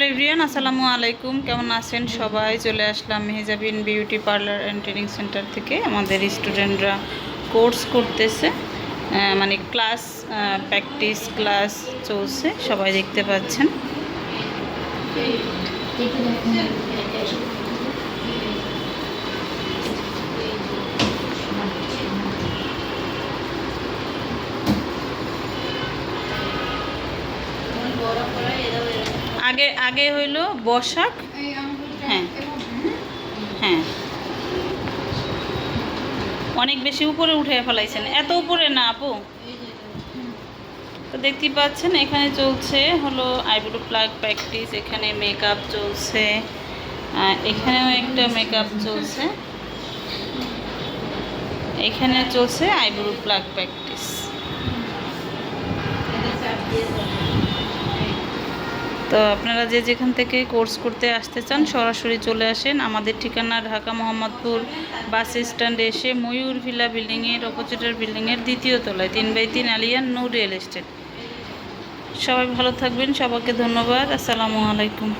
Hello everyone আসসালামু আলাইকুম। কেমন আছেন সবাই? চলে আসলাম Mehejabin beauty parlour and training centre থেকে। আমাদের স্টুডেন্টরা কোর্স করতেছে। মানে ক্লাস প্র্যাকটিস ক্লাস চলছে, সবাই দেখতে পাচ্ছেন। আগে আগে হইল বসাক। হ্যাঁ। হ্যাঁ। অনেক বেশি উপরে উঠে ফেলাইছেন। এত উপরে না, আপু। তো দেখতেই পাচ্ছেন, এখানে চলছে হলো আইব্রো প্লাগ প্র্যাকটিস, এখানে মেকআপ চলছে এখানেও একটা মেকআপ চলছে। এখানে চলছে আইব্রো প্লাগ প্র্যাকটিস। তো আপনারা যে যেখান থেকে কোর্স করতে আসতে চান, সরাসরি চলে আসেন। আমাদের ঠিকানা ঢাকা মোহাম্মদপুর বাস স্ট্যান্ডে এসে ময়ূর ভিলা বিল্ডিংয়ের অপোজিটের বিল্ডিংয়ের দ্বিতীয় তলায়, তিন বাই তিন আলিয়ান নৌ রিয়েল এস্টেট সবাই ভালো থাকবেন, সবাইকে ধন্যবাদ। আসসালামু আলাইকুম।